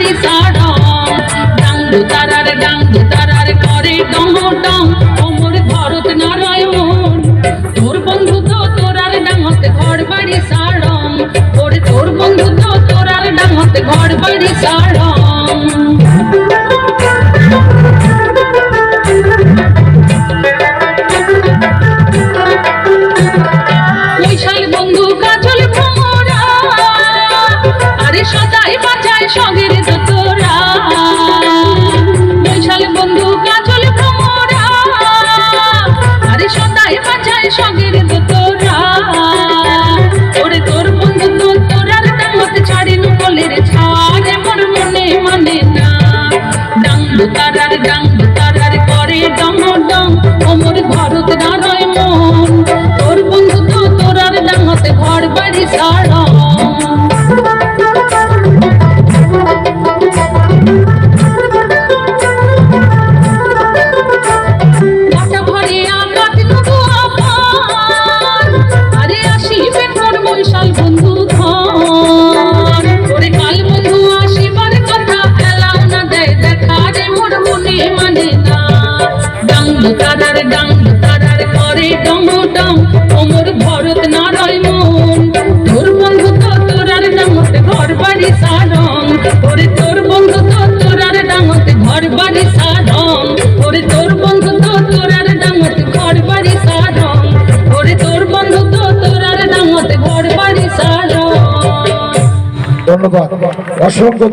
তারি তারা ডাঙ্গু তারার ডাঙ্গু তারার করে ডং ডং ডাং তারার তারার ডাং তারার করে ডম ডম ওমর ভরত নারয় মন তোর বন্ধু তো তোরার ডাঙতে ঘর বাড়ি সারং। ওরে তোর বন্ধু তো তোরার ডাঙতে ঘর বাড়ি সারং। ওরে তোর বন্ধু তো তোরার ডাঙতে ঘর বাড়ি সারং। ওরে তোর বন্ধু তো তোরার ডাঙতে ঘর বাড়ি সারং। ধন্যবাদ। অসংখ্য